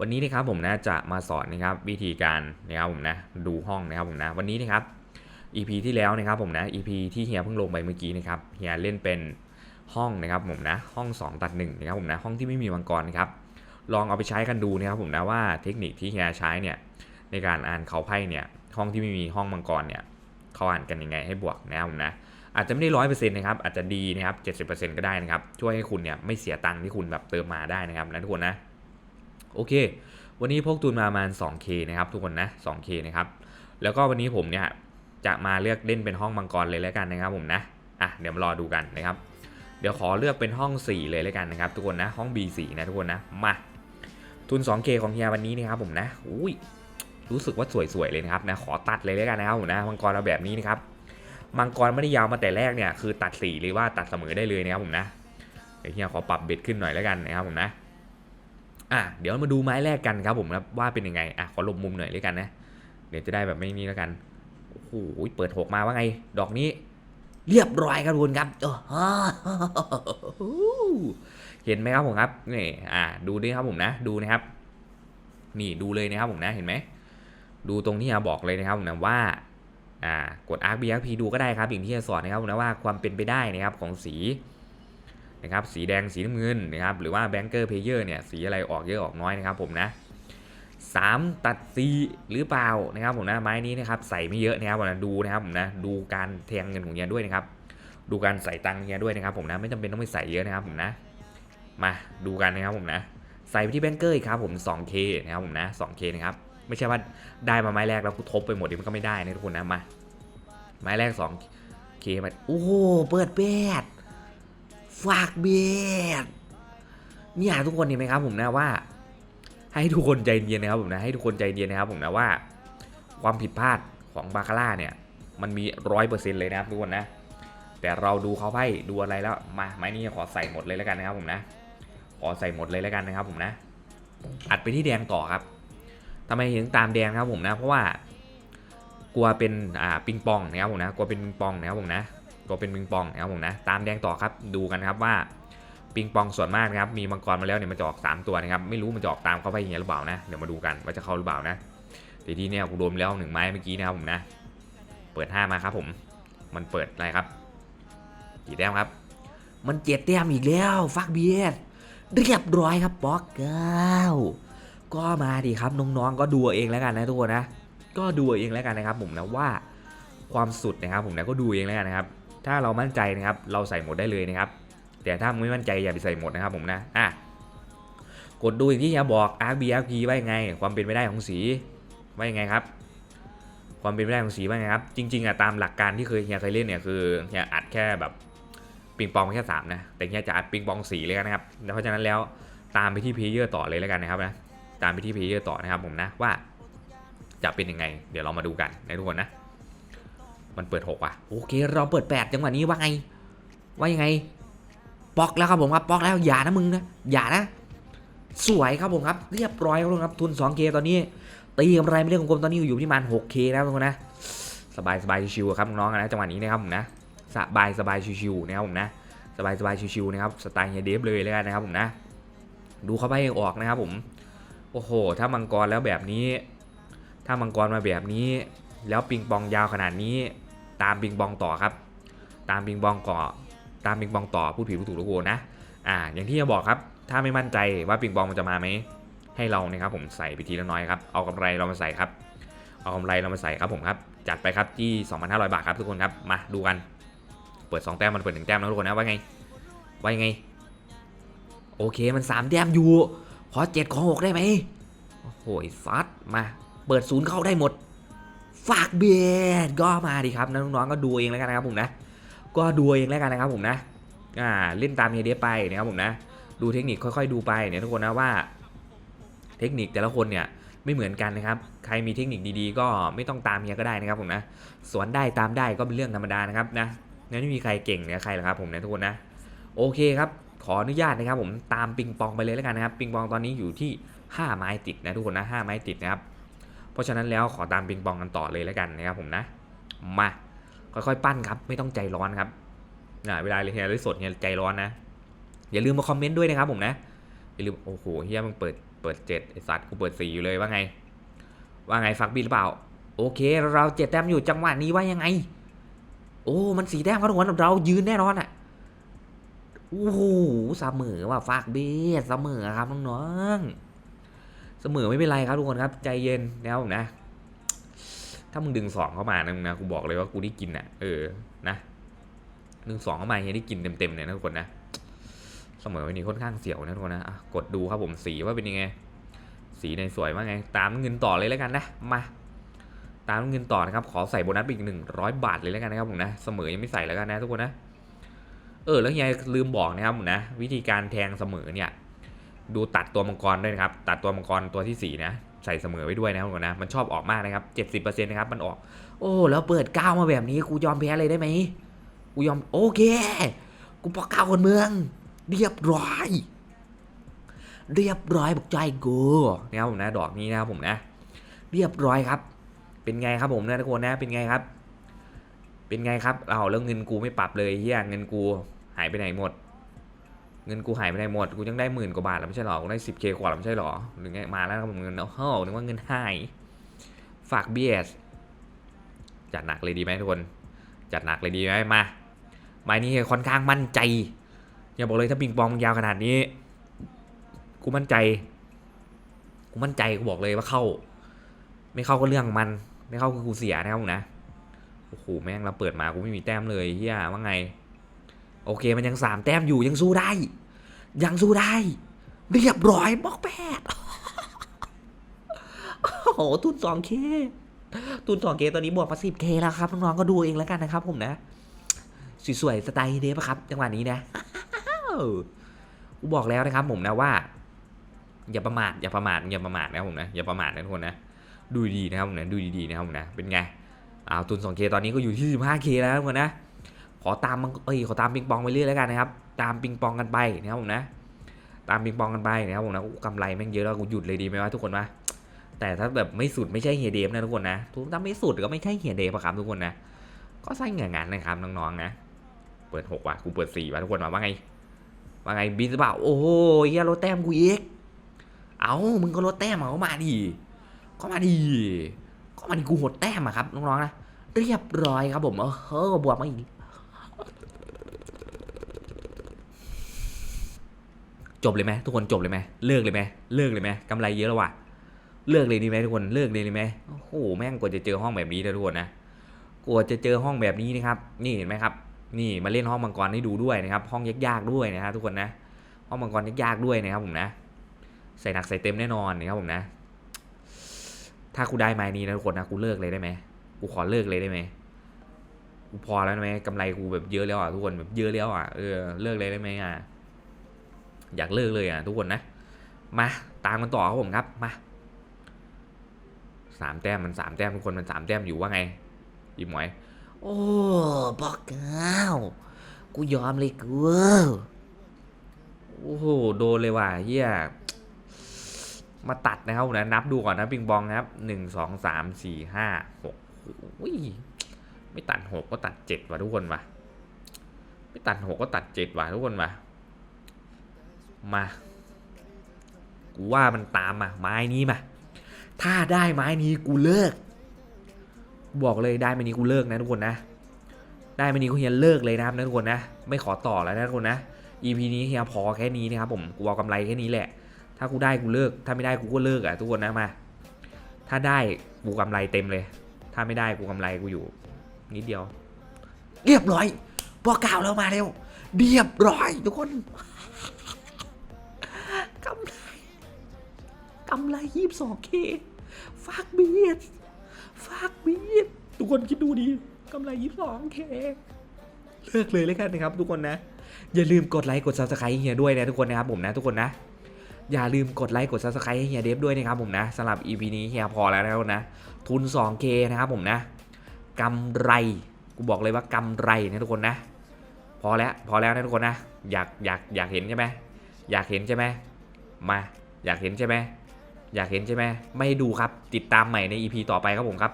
วันนี้นะครับผมนะจะมาสอนนะครับวิธีการนะครับผมนะดูห้องนะครับผมนะวันนี้นะครับ EP ที่แล้วนะครับผมนะ EP ที่เฮียเพิ่งลงไปเมื่อกี้นะครับเฮียเล่นเป็นห้องนะครับผมนะห้อง 2 ตัด1นะครับผมนะห้องที่ไม่มีมังกรนะครับลองเอาไปใช้กันดูนะครับผมนะว่าเทคนิคที่เฮียใช้เนี่ยในการอ่านเขาไพ่เนี่ยห้องที่ไม่มีห้องมังกรเนี่ยเขาอ่านกันยังไงให้บวกนะครับผมนะ อาจจะไม่ได้ร้อยเปอร์เซ็นต์นะครับ อาจจะดีนะครับเจ็ดสิบเปอร์เซ็นต์ก็ได้นะครับ ช่วยให้คุณเนี่ยไม่เสียตังค์ที่คุณแบบเติมมาได้นะครับนะทุกคนนะ โอเค วันนี้พกทุนมาประมาณ 2K นะครับทุกคนนะ 2K นะครับ แล้วก็วันนี้ผมเนี่ยจะมาเลือกเล่นเป็นห้องมังกรเลยแล้วกันนะครับผมนะ อะเดี๋ยวมารอดูกันนะครับ เดี๋ยวขอเลือกเป็นห้อง 4 เลยแล้วกันนะครับ ทุกคนนะ ห้อง B4 นะทุกคนนะ มา ทุน 2K ของเฮียวันนี้นะครับผมนะ อุ้ย รู้สึกว่าสวยๆเลยนะครับนะ ขอตัดเลยแล้วกันนะครับผมนะ มังกรเราแบบนี้นะครับ มังกรไม่ได้ยาวมาแต่แรกเนี่ยคือตัดสีหรือว่าตัดเสมอได้เลยนะครับผมนะเดี๋ยวเฮียขอปรับเบ็ดขึ้นหน่อยแล้วกันนะครับผมนะอะเดี๋ยวมาดูไม้แรกกันครับผมนะว่าเป็นยังไงอะขอหลบมุมหน่อยเลยกันนะเดี๋ยวจะได้แบบไม่นี่แล้วกันโอ้โหเปิดหกมาว่าไง ดอกนี้เรียบร้อยครับทุกคนครับเห็นไหมครับผมครับนี่อะดูดิครับผมนะ ดูนะครับ นี่ดูเลยนะครับผมนะเห็นไหมดูตรงที่อาบอกเลยนะครับผมนะว่า อ่ากด Arc BRP ดูก็ได้ครับอย่างที่จะสอนนะครับผมนะว่าความเป็นไปได้นะครับของสีนะครับสีแดงสีน้ำเงินนะครับหรือว่าแบงเกอร์เพเยอร์เนี่ยสีอะไรออกเยอะออกน้อยนะครับผมนะสามตัดสีหรือเปล่านะครับผมนะไม้นี้นะครับใส่ไม่เยอะนะครับผมนะดูนะครับผมนะดูการแทงเงินของเฮียด้วยนะครับดูการใส่ตังเฮียด้วยนะครับผมนะไม่จำเป็นต้องไปใส่เยอะนะครับผมนะมาดูกันนะครับผมนะใส่ไปที่แบงเกอร์ครับผม 2K นะครับผมนะ 2K นะครับ ไม่ใช่ว่าได้มาไม้แรกแล้วกูทบไปหมดดี๋ยวมันก็ไม่ได้นะทุกคนนะมาไม้แรก 2K มาโอ้เปิดแปดฝากเบดเนี่ยทุกคนเห็นไหมครับ ผมนะว่า ให้ทุกคนใจเย็นนะครับผมนะให้ทุกคนใจเย็นนะครับผมนะว่า ความผิดพลาดของบาคาร่าเนี่ย มันมีร้อยเปอร์เซ็นต์เลยนะครับทุกคนนะ แต่เราดูเขาไพ่ดูอะไรแล้วมาไม้นี้ขอใส่หมดเลยแล้วกันนะครับผมนะขอใส่หมดเลยแล้วกันนะครับผมนะอัดไปที่แดงต่อครับ ทำไมถึงตามแดงครับผมนะ เพราะว่ากลัวเป็นอ่าปิงปองนะครับผมนะกลัวเป็นปิงปองนะครับผมนะก็เป็นปิงปองนะครับผมนะตามแดงต่อครับดูกันครับว่าปิงปองส่วนมากนะครับมีมังกรมาแล้วเนี่ยมันจะออก 3 ตัวนะครับไม่รู้มันจะออกตามเขาไปอย่างไรหรือเปล่านะเดี๋ยวมาดูกันว่าจะเข้าหรือเปล่านะแต่ที่เนี่ยกูโดนแล้วหนึ่งไม้เมื่อกี้นะครับผมนะเปิด 5 มาครับผมมันเปิดอะไรครับกี่แต้มครับ มันเจ็ดแต้มอีกแล้วฟักเบียดเรียบร้อยครับป๊อกเก้า ก็มาดิครับน้องๆก็ดูเองแล้วกันนะทุกคนนะ ก็ดูเองแล้วกันนะครับ ผมนะว่าความสุดนะครับ ผมนะก็ดูเองแล้วกันนะครับ ถ้าเรามั่นใจนะครับเราใส่หมดได้เลยนะครับ แต่ถ้าไม่มั่นใจอย่าไปใส่หมดนะครับ ผมนะอะกดดูอย่างที่เฮียบอก RB RP ว่ายังไง ความเป็นไปได้ของสีว่ายังไงครับ ความเป็นไปได้ของสีว่าไงครับ จริงๆอะตามหลักการที่เคยเฮียเคยเล่นเนี่ยคือเฮียอัดแค่แบบปิงปองแค่สามนะแต่เฮียจะอัดปิงปองสีเลยนะครับเพราะฉะนั้นแล้วตามไปที่เพลเยอร์ต่อเลยแล้วกันนะครับนะ ตามไปที่เพเยอร์ต่อนะครับผมนะว่าจะเป็นยังไง เดี๋ยวเรามาดูกันนะทุกคนนะ มันเปิด6ว่ะโอเค เราเปิด8จังหวะนี้ว่าไง ว่ายังไงปอกแล้วครับผมครับปอกแล้วอย่านะมึงนะอย่านะ สวยครับผมครับเรียบร้อยครับทุกคนครับทุน 2K ตอนนี้ตีกำไรไม่ได้ของกลมตอนนี้อยู่ที่ประมาณ 6K แล้วทุกคนนะสบายสบายชิวๆครับน้องๆนะจังหวะนี้นะครับผมนะสบายสบายชิวๆนะครับผมนะสบายสบายชิวๆนะครับสไตล์เฮเดฟเลยเลยนะครับผมนะ ดูเข้าไปออกนะครับผม โอ้โห ถ้ามังกรแล้วแบบนี้ ถ้ามังกรมาแบบนี้ แล้วปิงปองยาวขนาดนี้ ตามปิงปองต่อครับ ตามปิงปองก่อ ตามปิงปองต่อพูดผิดพูดถูกทุกคนนะ อ่า อย่างที่จะบอกครับ ถ้าไม่มั่นใจว่าปิงปองมันจะมาไหม ให้เรานะครับผมใส่ไปทีละน้อยครับ เอากำไรเรามาใส่ครับ เอากำไรเรามาใส่ครับผมครับ จัดไปครับที่ 2,500 บาทครับทุกคนครับ มาดูกัน เปิด 2 แต้มมันเปิด1แต้มนะทุกคนนะว่าไง ว่ายไง โอเคมัน 3 แต้มอยู่ ขอ7ขอ6ได้ไหมโอ้โหซัดมา เปิดศูนย์เข้าได้หมด ฝากเบียดก็มาดิครับน้องๆก็ดูเองแล้วกันนะครับผมนะ ก็ดูเองแล้วกันนะครับผมนะ อ่าเล่นตามเฮเดียไปนะครับผมนะ ดูเทคนิคค่อยๆดูไปเนี่ยทุกคนนะว่า เทคนิคแต่ละคนเนี่ยไม่เหมือนกันนะครับ ใครมีเทคนิคดีๆ ก็ไม่ต้องตามเฮียก็ได้นะครับผมนะสวนได้ตามได้ก็เป็นเรื่องธรรมดานะครับนะงั้นไม่มีใครเก่งเนี่ยใครหรอกครับผมนะทุกคนนะ โอเคครับ ขออนุญาตนะครับผมตามปิงปองไปเลยแล้วกันนะครับ ปิงปองตอนนี้อยู่ที่ 5 ไม้ติดนะทุกคนนะ5ไม้ติดนะครับ เพราะฉะนั้นแล้วขอตามปิงปองกันต่อเลยแล้วกันนะครับผมนะ มาค่อยๆปั้นครับ ไม่ต้องใจร้อนครับอ่าเวลาเฮียไลฟ์สดเฮียใจร้อนนะ อย่าลืมมาคอมเมนต์ด้วยนะครับผมนะอย่าลืมโอ้โหเฮียมึงเปิดเปิดเจ็ดไอสัตว์กูเปิดสี่อยู่เลยว่าไง ว่าไงฟักบีหรือเปล่า โอเค เราเจ็ดแต้มอยู่จังหวะนี้ว่ายังไง โอ้มันสีแต้มครับทุกคนเรายืนแน่นอนอะ โอ้โหเสมอว่ะฝากเบสเสมอครับน้องๆเสมอไม่เป็นไรครับทุกคนครับ ใจเย็นนะครับผมนะ ถ้ามึงดึงสองเข้ามานะมึงนะกูบอกเลยว่ากูได้กินอะ เออนะดึงสองเข้ามาเฮียได้กินเต็มๆเลยนะทุกคนนะเสมอวันนี้ค่อนข้างเสียวนะทุกคนนะะกดดูครับผมสีว่าเป็นยังไง สีในสวยว่าไง ตามเงินต่อเลยแล้วกันนะมาตามเงินต่อนะครับ ขอใส่โบนัสอีกหนึ่งร้อยบาทเลยแล้วกันนะครับผมนะ เสมอยังไม่ใส่แล้วกันนะทุกคนนะ เออแล้วเฮียลืมบอกนะครับผมนะวิธีการแทงเสมอเนี่ยดูตัดตัวมังกรด้วยนะครับตัดตัวมังกรตัวที่สี่นะใส่เสมอไว้ด้วยนะครับผมนะมันชอบออกมากนะครับเจ็ดสิบเปอร์เซ็นต์นะครับมันออก โอ้แล้วเปิดก้าวมาแบบนี้กูยอมแพ้เลยได้ไหมกูยอมโอเค กูปอกก้าวคนเมือง เรียบร้อยเรียบร้อยบอกใจกูนะครับผมนะดอกนี้นะครับผมนะ เรียบร้อยครับ เป็นไงครับผมนะทุกคนนะเป็นไงครับ เป็นไงครับเอาแล้วเงินกูไม่ปรับเลยเฮียเงินกู หายไปไหนหมด เงินกูหายไปไหนหมด กูยังได้หมื่นกว่าบาทแล้วไม่ใช่หรอ กูได้สิบเคกว่าแล้วไม่ใช่หรอหรือไงมาแล้วครับผมเงินเอาเฮ้อนึกว่าเงินหาย ฝากเบียสจัดหนักเลยดีไหมทุกคน จัดหนักเลยดีไหมมาไม้นี้ค่อนข้างมั่นใจ อย่าบอกเลยถ้าปิงปองยาวขนาดนี้ กูมั่นใจ กูมั่นใจกูบอกเลยว่าเข้า ไม่เข้าก็เรื่องของมัน ไม่เข้าคือกูเสียนะครับผมนะ โอ้โหแม่งเราเปิดมากูไม่มีแต้มเลยเฮียว่าไง โอเคมันยังสามแต้มอยู่ยังสู้ได้ ยังสู้ได้ เรียบร้อยบล็อกแปดโอ้โหทุนสองเคทุนสองเคตอนนี้บวกมาสิบเคแล้วครับน้องๆก็ดูเองแล้วกันนะครับ ผมนะสวยๆสไตล์เดฟอะครับจังหวะนี้นะกูบอกแล้วนะครับ ผมนะว่า อย่าประมาทอย่าประมาทอย่าประมาทนะครับผมนะอย่าประมาทนะทุกคนนะดูดีนะครับผมนะดูดีๆนะครับผมนะเป็นไงอ้าวทุน 2K ตอนนี้ก็อยู่ที่ 15K แล้วทุกคนนะ อตามมันเอ้ยขอตามปิงปองไปเรื่อยแล้วกันนะครับ ตามปิงปองกันไปนะครับผมนะ ตามปิงปองกันไปนะครับผมนะกูกำไรแม่งเยอะแล้วกูหยุดเลยดีไหมวะทุกคนวะแต่ถ้าแบบไม่สุดไม่ใช่เฮียเดฟนะทุกคนนะถ้าไม่สุดก็ไม่ใช่เฮียเดฟอะครับทุกคนนะ ก็ใส่เงงานนะครับน้องๆนะ เปิดหกว่ะกูเปิดสี่ว่ะทุกคนมาว่าไงว่าไงบินหรือเปล่าโอ้โหเฮียรถแต้มกูอีกเอามึงก็รถแต้มเอาเข้ามาดิก็มาดิก็มาดิกูหดแต้มอะครับน้องๆนะเรียบร้อยครับผมเออเฮ้อบวกมาอีก จบเลยไหมทุกคนจบเลยไหมเลิกเลยไหมเลิกเลยไหมกำไรเยอะแล้วว่ะเลิกเลยดีไหมทุกคนเลิกเลยดีไหมโอ้โหแม่งกว่าจะเจอห้องแบบนี้นะทุกคนนะกว่าจะเจอห้องแบบนี้นะครับนี่เห็นไหมครับ นี่มาเล่นห้องมังกรให้ดูด้วยนะครับ ห้องยากๆด้วยนะครับทุกคนนะ ห้องมังกรยากๆด้วยนะครับผมนะ ใส่หนักใส่เต็มแน่นอนนะครับผมนะ ถ้ากูได้ไม้นี้นะทุกคนนะกูเลิกเลยได้ไหมกูขอเลิกเลยได้ไหมกูพอแล้วได้ไหมกำไรกูแบบเยอะแล้วอะทุกคนแบบเยอะแล้วอะเออเลิกเลยได้ไหมอะ อยากเลิกเลยอะทุกคนนะ มาตามกันต่อครับผมครับมาสามแต้มมันสามแต้มทุกคนมันสามแต้มอยู่ว่าไงอีหมวย โอ้บอกเก้ากูยอมเลยกูโอ้โหโดนเลยว่ะเฮียมาตัดนะครับผมนะนับดูก่อนนะปิงปองนะครับหนึ่งสองสามสี่ห้าหกอุ้ยไม่ตัดหกก็ตัดเจ็ดว่ะทุกคนว่ะไม่ตัดหกก็ตัดเจ็ดว่ะทุกคนว่ะ มา กูว่ามันตามมาไม้นี้มา ถ้าได้ไม้นี้กูเลิก บอกเลยได้ไม้นี้กูเลิกนะทุกคนนะ ได้ไม้นี้กูเฮียเลิกเลยนะครับนะทุกคนนะ ไม่ขอต่อแล้วนะทุกคนนะ EP นี้เฮียพอแค่นี้นะครับผม กูเอากำไรแค่นี้แหละ ถ้ากูได้กูเลิก ถ้าไม่ได้กูก็เลิกอะทุกคนนะมา ถ้าได้กูกำไรเต็มเลย ถ้าไม่ได้กูกำไรกูอยู่ นิดเดียว เรียบร้อยพอกล่าวแล้วมาเร็ว เรียบร้อยทุกคนำไรยี่สิบสองเคฝากบีดฝากบีดทุกคนคิดดูดิกำไรยี่สิบสองเคเลิกเลยเลยกันนะครับ ทุกคนนะ อย่าลืมกดไลค์กด subscribe เฮียด้วยนะทุกคนนะครับผมนะทุกคนนะอย่าลืมกดไลค์กด subscribe ให้เฮียเดฟด้วยนะครับผมนะสำหรับ EP นี้เฮียพอแล้วนะครับนะ ทุน 2K นะครับผมนะกำไรกูบอกเลยว่ากำไรนะทุกคนนะ พอแล้วพอแล้วนะทุกคนนะ อยากอยากอยากเห็นใช่ไหมอยากเห็นใช่ไหมมา อยากเห็นใช่ไหม อยากเห็นใช่ไหมไม่ดูครับ ติดตามใหม่ใน EP ต่อไปครับผมครับ